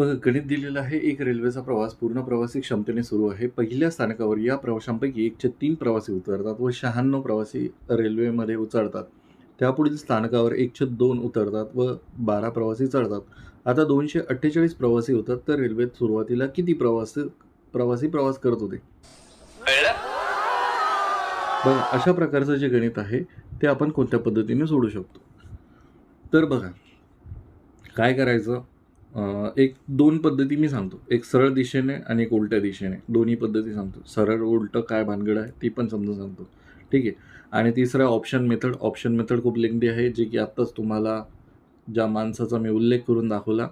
बघा गणित दिलेलं आहे. एक रेल्वेचा प्रवास पूर्ण प्रवासी क्षमतेने सुरू आहे. पहिल्या स्थानकावर या प्रवाशांपैकी एकशे तीन प्रवासी उतरतात व शहाण्णव प्रवासी रेल्वेमध्ये उचळतात त्यापुढील स्थानकावर एकशे दोन उतरतात व बारा प्रवासी चढतात. आता दोनशे अठ्ठेचाळीस प्रवासी होतात तर रेल्वेत सुरुवातीला किती प्रवासी प्रवासी प्रवास करत होते? बघा अशा प्रकारचं जे गणित आहे ते आपण कोणत्या पद्धतीने सोडू शकतो? तर बघा काय करायचं? एक दोन पद्धती मी सांगतो. एक सरळ दिशेने आणि एक उलट्या दिशेने. दोन्ही पद्धती सांगतो. सरळ उलटं काय भानगड आहे ती पण समजून सांगतो. ठीक आहे? आणि तिसरं ऑप्शन मेथड ऑप्शन मेथड खूप लेंदी आहे जे की आत्ताच तुम्हाला ज्या माणसाचा मी उल्लेख करून दाखवला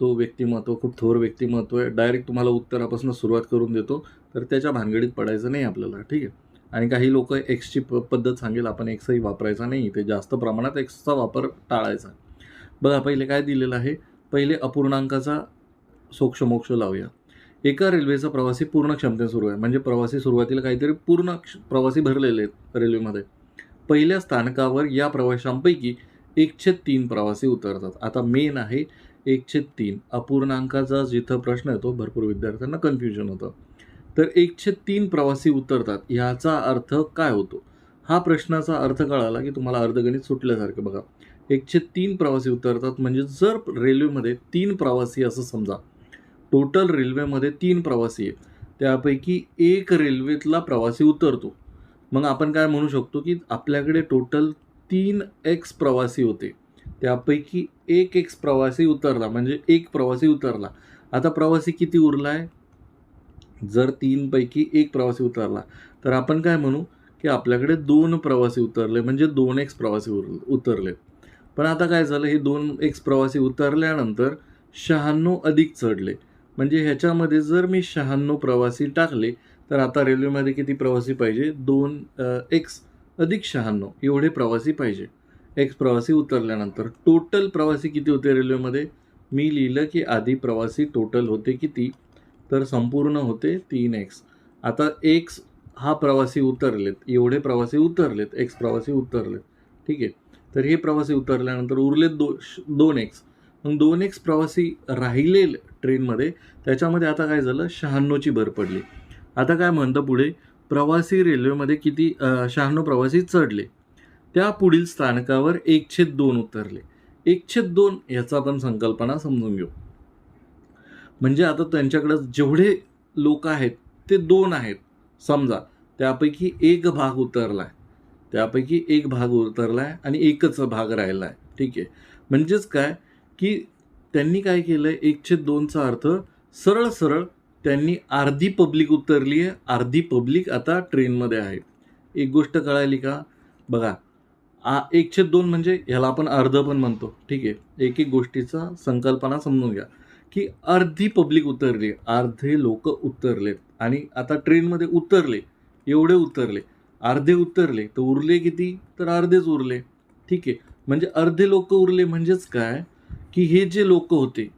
तो व्यक्तिमत्व खूप थोर व्यक्तिमत्व आहे. डायरेक्ट तुम्हाला उत्तरापासून सुरुवात करून देतो. तर त्याच्या भानगडीत पडायचं नाही आपल्याला. ठीक आहे? आणि काही लोक एक्सची प पद्धत सांगेल आपण एक्सही वापरायचा नाही. ते जास्त प्रमाणात एक्सचा वापर टाळायचा. बघा पहिले काय दिलेलं आहे? पहिले अपूर्णांकाचा सोक्षमोक्ष लावूया. एका रेल्वेचा प्रवासी पूर्ण क्षमतेने सुरू आहे. म्हणजे प्रवासी सुरुवातीला काहीतरी पूर्ण प्रवासी भरलेले आहेत रेल्वेमध्ये पहिल्या स्थानकावर या प्रवाशांपैकी एकशे तीन प्रवासी उतरतात. आता मेन आहे एकशे तीन. अपूर्णांकाचा जिथं प्रश्न येतो भरपूर विद्यार्थ्यांना कन्फ्युजन होतं. तर एकशे तीन प्रवासी उतरतात. ह्याचा अर्थ काय होतो? हा प्रश्नाचा अर्थ कळाला की तुम्हाला अर्धगणित सुटल्यासारखं बघा. एकशे तीन प्रवासी उतरतात. म्हणजे जर रेल्वेमध्ये तीन प्रवासी असं समजा टोटल रेल्वेमध्ये तीन प्रवासी आहेत. त्यापैकी एक रेल्वेतला प्रवासी उतरतो. मग आपण काय म्हणू शकतो की आपल्याकडे टोटल तीन एक्स प्रवासी होते. त्यापैकी एक एक्स प्रवासी उतरला म्हणजे एक प्रवासी उतरला. आता प्रवासी किती उरला आहे जर तीनपैकी एक प्रवासी उतरला तर आपण काय म्हणू की आपल्याकडे दोन प्रवासी उतरले म्हणजे दोन एक्स प्रवासी उर उतरले पण आता काय झालं हे दोन एक्स प्रवासी उतरल्यानंतर शहाण्णव अधिक चढले. म्हणजे ह्याच्यामध्ये जर मी शहाण्णव प्रवासी टाकले तर आता रेल्वेमध्ये किती प्रवासी पाहिजे? दोन एक्स अधिक शहाण्णव एवढे प्रवासी पाहिजे. एक्स प्रवासी उतरल्यानंतर टोटल प्रवासी किती होते रेल्वेमध्ये? मी लिहिलं की आधी प्रवासी टोटल होते किती? तर संपूर्ण होते तीन एक्स आता एक्स हा प्रवासी उतरलेत एवढे प्रवासी उतरलेत एक्स प्रवासी उतरलेत. ठीक आहे? तर हे प्रवासी उतरल्यानंतर उरलेत दो दोन एक्स मग दोन एक्स प्रवासी राहिले ट्रेनमध्ये त्याच्यामध्ये आता काय झालं? शहाण्णवची भर पडली. आता काय म्हणतं पुढे? प्रवासी रेल्वेमध्ये किती शहाण्णव प्रवासी चढले. त्या पुढील स्थानकावर एकशे दोन उतरले. एकशे दोन याचा आपण संकल्पना समजून घेऊ. म्हणजे आता त्यांच्याकडं जेवढे लोक आहेत ते दोन आहेत. समजा त्यापैकी एक भाग उतरला आहे त्यापैकी एक भाग उतरला आहे आणि एकच भाग राहिला आहे ठीक आहे. म्हणजेच काय? की त्यांनी काय केलं आहे एकशे दोनचा अर्थ सरळ सरळ त्यांनी अर्धी पब्लिक उतरली आहे. अर्धी पब्लिक आता ट्रेनमध्ये आहे. एक गोष्ट कळाली का? बघा आ एकशे दोन म्हणजे ह्याला आपण अर्ध पण म्हणतो. ठीक आहे. एक एक गोष्टीचा संकल्पना समजून घ्या. की अर्धी पब्लिक उतरली. अर्धे लोक उतरलेत आणि आता ट्रेनमध्ये उतरले. एवढे उतरले. अर्धे उतरले तर उरले किती? तर अर्धेच उरले. ठीक आहे. म्हणजे अर्धे लोक उरले म्हणजेच काय? की हे जे लोक होते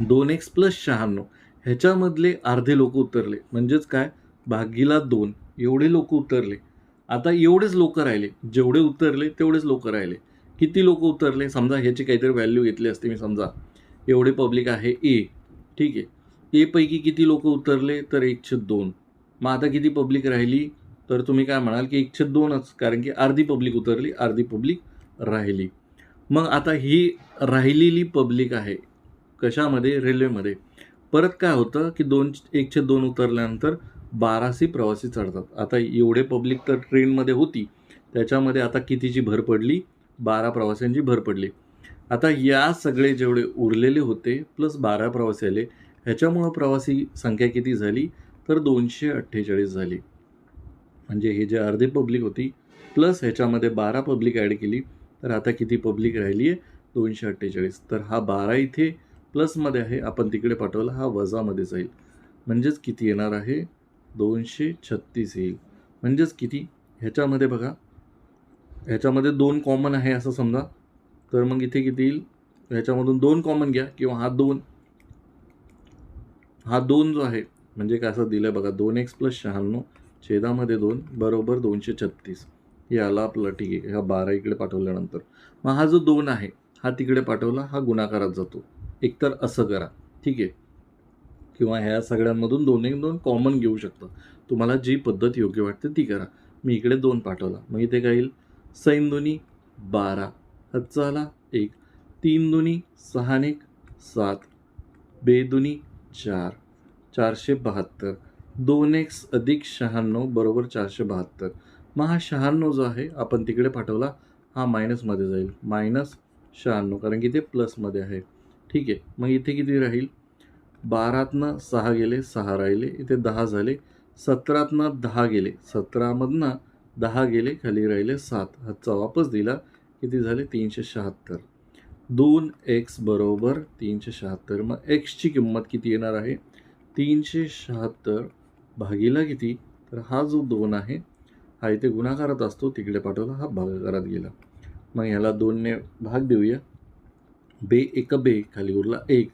दोन एक्स प्लस शहाण्णव ह्याच्यामधले अर्धे लोक उतरले. म्हणजेच काय? भागीला दोन. एवढे लोक उतरले. आता एवढेच लोक राहिले. जेवढे उतरले तेवढेच लोक राहिले. किती लोक उतरले? समजा ह्याची काहीतरी व्हॅल्यू घेतली असते मी समजा. एवढे पब्लिक आहे ए ठीक आहे. एपैकी किती लोक उतरले? तर एकशे दोन. मग आता किती पब्लिक राहिली? तर तुम्ही काय म्हणाल की एकशे दोनच कारण की अर्धी पब्लिक उतरली अर्धी पब्लिक राहिली. मग आता ही राहिलेली पब्लिक आहे कशामध्ये? रेल्वेमध्ये. परत काय होतं की दोन एकशे दोन उतरल्यानंतर बाराशे प्रवासी चढतात. आता एवढे पब्लिक तर ट्रेनमध्ये होती त्याच्यामध्ये आता कितीची भर पडली? बारा प्रवाशांची भर पडली. आता या सगळे जेवढे उरलेले होते प्लस बारा प्रवासी आले ह्याच्यामुळं प्रवासी संख्या किती झाली? तर दोनशे अठ्ठेचाळीस झाली. म्हणजे हे जे अर्धे पब्लिक होती प्लस ह्याच्यामध्ये बारा पब्लिक ॲड केली तर आता किती पब्लिक राहिली आहे? दोनशे अठ्ठेचाळीस. तर हा बारा इथे प्लसमध्ये आहे. आपण तिकडे पाठवला हा वजामध्ये जाईल. म्हणजेच किती येणार आहे? दोनशे छत्तीस येईल. म्हणजेच किती? ह्याच्यामध्ये बघा. ह्याच्यामध्ये दोन कॉमन आहे असं समजा. तर मग इथे किती येईल? ह्याच्यामधून दोन कॉमन घ्या किंवा हा दोन. हा दोन जो आहे म्हणजे काय असं दिलं आहे बघा दोन एक्स प्लस शहाण्णव. छेदामध्ये दोन बरोबर दोनशे छत्तीस. हे आलं आपलं ठीक आहे ह्या बारा इकडे पाठवल्यानंतर. मग हा जो दोन आहे हा तिकडे पाठवला हा गुणाकारात जातो. एकतर असं करा. ठीक आहे? किंवा ह्या सगळ्यांमधून दोन एक दोन कॉमन घेऊ शकता. तुम्हाला जी पद्धत योग्य वाटते ती करा. मी इकडे दोन पाठवला. मग इथे काय येईल? सैन दोन्ही बारा. हातचा आला एक. तीन दोन्ही सहा आणि एक सात. बे चार. चारशे बहात्तर. दोन एक्स अधिक शहाण्णव बरोबर चारशे बहात्तर. मग हा शहाण्णव जो आहे आपण तिकडे पाठवला हा मायनसमध्ये जाईल. मायनस शहाण्णव कारण की ते प्लसमध्ये आहे. ठीक आहे मग इथे किती राहील? बारातनं सहा गेले सहा राहिले. इथे दहा झाले सतरातनं दहा गेले. सतरामधनं दहा गेले खाली राहिले सात. हातचा वापस दिला किती झाले? तीनशे शहात्तर. दोन एक्स बरोबर तीनशे शहात्तर. मग एक्सची किंमत किती येणार आहे? तीनशे शहात्तर भागीला किती? तर हा जो दोन आहे हा इथे गुणाकारात असतो तिकडे पाठवला हा भागाकारात गेला. मग ह्याला दोनने भाग देऊया. बे एक बे खाली उरला एक.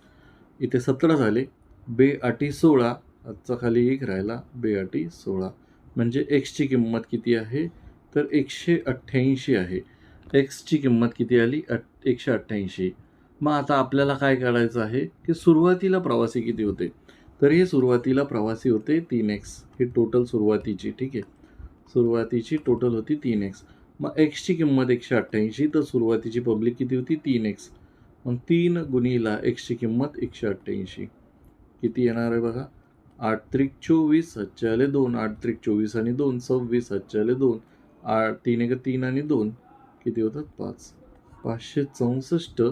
इथे सतरा झाले. बे अटी सोळा आजचा खाली एक राहिला. बे अटी सोळा. म्हणजे एक्सची किंमत किती आहे? तर एकशे अठ्ठ्याऐंशी आहे. एक्सची किंमत किती आली? अठ एकशे अठ्ठ्याऐंशी. मग आता आपल्याला काय करायचं आहे? की सुरुवातीला प्रवासी किती होते? तर हे सुरुवातीला प्रवासी होते तीन एक्स ही टोटल सुरुवातीची ठीक आहे? सुरुवातीची टोटल होती तीन एक्स मग एक्सची किंमत एकशे अठ्ठ्याऐंशी तर सुरुवातीची पब्लिक किती होती? तीन एक्स मग तीन गुणीला एक्सची किंमत एकशे अठ्ठ्याऐंशी. किती येणार आहे बघा? आठ त्रिक चोवीस हातचे आले दोन. आठ त्रिक चोवीस आणि दोन सव्वीस हातचे आले दोन. आठ तीन एक तीन आणि दोन. किती होतात? पाच. पाचशे चौसष्ट.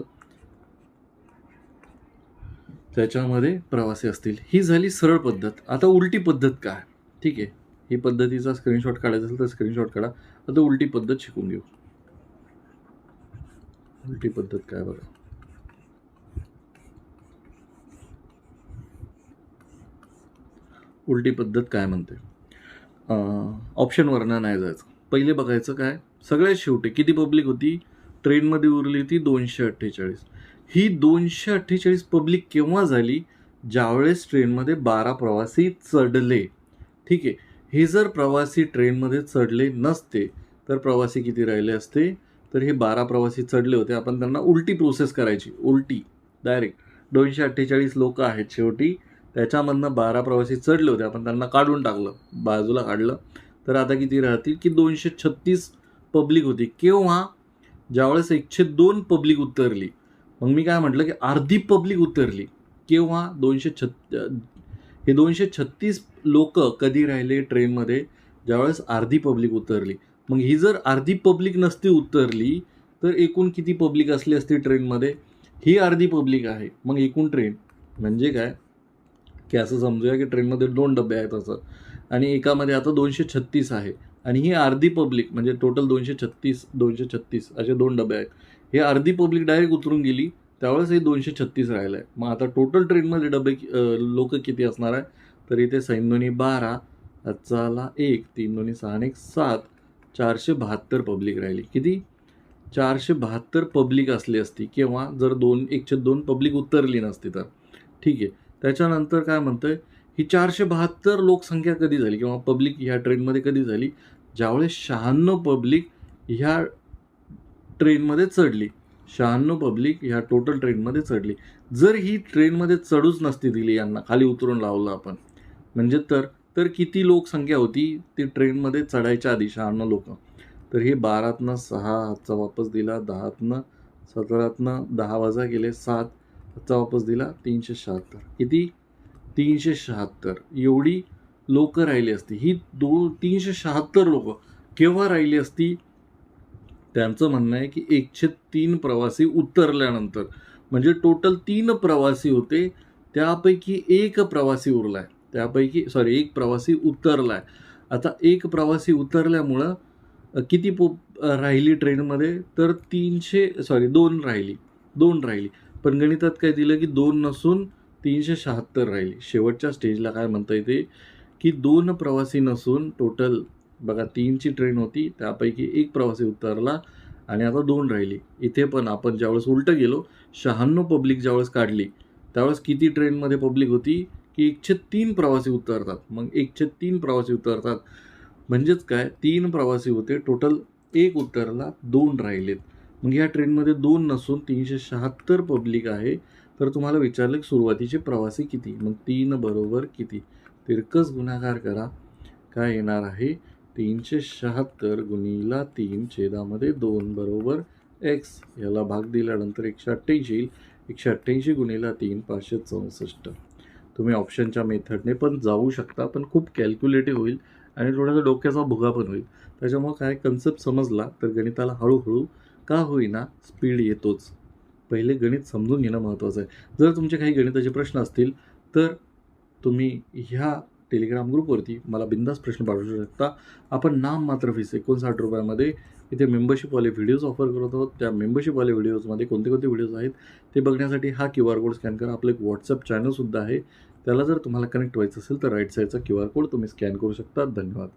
त्याच्यामध्ये प्रवासी असतील. ही झाली सरळ पद्धत. आता उलटी पद्धत काय? ठीक आहे. ही पद्धतीचा स्क्रीनशॉट काढायचा असेल तर स्क्रीनशॉट काढा. आता उलटी पद्धत शिकून घेऊ. उलटी पद्धत काय बघा. उलटी पद्धत काय म्हणते? ऑप्शनवरनं नाही जायचं. पहिले बघायचं काय? सगळ्यात शेवटी किती पब्लिक होती? ट्रेनमध्ये उरली होती दोनशे अठ्ठेचाळीस. ही दोनशे अठ्ठेचाळीस पब्लिक केव्हा झाली? ज्यावेळेस ट्रेनमध्ये बारा प्रवासी चढले. ठीक आहे. हे जर प्रवासी ट्रेनमध्ये चढले नसते तर प्रवासी किती राहिले असते? तर हे बारा प्रवासी चढले होते. आपण त्यांना उलटी प्रोसेस करायची. उलटी. डायरेक्ट दोनशे अठ्ठेचाळीस लोक आहेत शेवटी. त्याच्यामधनं बारा प्रवासी चढले होते. आपण त्यांना काढून टाकलं. बाजूला काढलं. तर आता किती राहतील? की दोनशे छत्तीस पब्लिक होती. केव्हा? ज्यावेळेस एकशे दोन पब्लिक उतरली. मग मी काय म्हटलं की अर्धी पब्लिक उतरली. केव्हा? दोनशे छत् हे दोनशे छत्तीस लोक कधी राहिले ट्रेनमध्ये? ज्यावेळेस अर्धी पब्लिक उतरली. मग ही जर अर्धी पब्लिक नसती उतरली तर एकूण किती पब्लिक असली असती ट्रेनमध्ये? ही अर्धी पब्लिक आहे. मग एकूण ट्रेन म्हणजे काय? की असं समजूया की ट्रेनमध्ये दोन डबे आहेत असं. आणि एकामध्ये आता दोनशे छत्तीस आहे. आणि ही अर्धी पब्लिक म्हणजे टोटल दोनशे छत्तीस दोनशे छत्तीस असे दोन डबे आहेत. हे अर्धी पब्लिक डायरेक्ट उतरून गेली. त्यावेळेस हे दोनशे छत्तीस राहिलं आहे मग आता टोटल ट्रेनमध्ये डबे लोक किती असणार आहे? तर इथे सैन बारा चाला एक तीन दोन्ही सहा आणि एक सात चारशे बहात्तर पब्लिक राहिली. किती? चारशे बहात्तर पब्लिक असली असती किंवा जर दोन एकशे दोन पब्लिक उतरली नसती तर. ठीक आहे. त्याच्यानंतर काय म्हणतं ही चारशे बहात्तर लोकसंख्या कधी झाली किंवा पब्लिक ह्या ट्रेनमध्ये कधी झाली? ज्यावेळेस शहाण्णव पब्लिक ह्या ट्रेनमध्ये चढली. शहाण्णव पब्लिक ह्या टोटल ट्रेनमध्ये चढली. जर ही ट्रेनमध्ये चढूच नसती दिली यांना खाली उतरून लावलं आपण म्हणजे तर तर किती लोकसंख्या होती? ती ट्रेनमध्ये चढायच्या आधी शहाण्णव लोक. तर हे बारातनं सहा हातचा वापस दिला दहातनं सतरातनं दहा वाजा गेले सात हातचा वापस दिला तीनशे शहात्तर. किती? तीनशे शहात्तर. एवढी लोकं राहिली असती. ही दो तीनशे शहात्तर लोकं केव्हा राहिली असती? त्यांचं म्हणणं आहे की एकशे तीन प्रवासी उतरल्यानंतर म्हणजे टोटल तीन प्रवासी होते त्यापैकी एक प्रवासी उरला आहे त्यापैकी सॉरी एक प्रवासी उतरला आहे आता एक प्रवासी उतरल्यामुळं किती पो राहिली ट्रेनमध्ये? तर तीनशे सॉरी दोन राहिली. दोन राहिली. पण गणितात काय दिलं की दोन नसून तीनशे शहात्तर राहिली. शेवटच्या स्टेजला काय म्हणता येते? की दोन प्रवासी नसून टोटल बघा तीनची ट्रेन होती त्यापैकी एक प्रवासी उतरला आणि आता दोन राहिली. इथे पण आपण ज्यावेळेस उलटं गेलो शहाण्णव पब्लिक ज्यावेळेस काढली त्यावेळेस किती ट्रेनमध्ये पब्लिक होती की एकशे तीन प्रवासी उतरतात. मग एकशे तीन प्रवासी उतरतात. म्हणजेच काय? तीन प्रवासी होते टोटल एक उतरला दोन राहिलेत. मग या ट्रेनमध्ये दोन नसून तीनशे शहात्तर पब्लिक आहे. तर तुम्हाला विचारलं की सुरुवातीचे प्रवासी किती? मग तीन बरोबर किती? तिरकस गुणाकार करा. काय येणार आहे? तीनशे शहात्तर गुणिला तीन छेदामध्ये दोन बरोबर एक्स याला भाग दिल्यानंतर एकशे अठ्ठ्याऐंशी येईल. एकशे अठ्ठ्याऐंशी गुणिला तीन पाचशे चौसष्ट. तुम्ही ऑप्शनच्या मेथडने पण जाऊ शकता पण खूप कॅल्क्युलेटिव्ह होईल आणि थोडासा डोक्याचा भुगा पण होईल. त्याच्यामुळं काय कन्सेप्ट समजला तर गणिताला हळूहळू का होईना स्पीड येतोच. पहिले गणित समजून घेणं महत्त्वाचं आहे. जर तुमचे काही गणिताचे प्रश्न असतील तर तुम्ही ह्या टेलिग्राम ग्रुपवरती मला बिंदास प्रश्न पाठवू शकता. आपण नाम मात्र फीस एकोणसाठ रुपयामध्ये इथे मेंबरशिपवाले व्हिडिओज ऑफर करत आहोत. त्या मेंबरशिपवाले व्हिडिओजमध्ये कोणते कोणते व्हिडिओज आहेत ते बघण्यासाठी हा क्यू आर कोड स्कॅन करा. आपलं एक व्हॉट्सअप चॅनलसुद्धा आहे. त्याला जर तुम्हाला कनेक्ट व्हायचं असेल तर राईट साईडचा क्यू आर कोड तुम्ही स्कॅन करू शकता. धन्यवाद.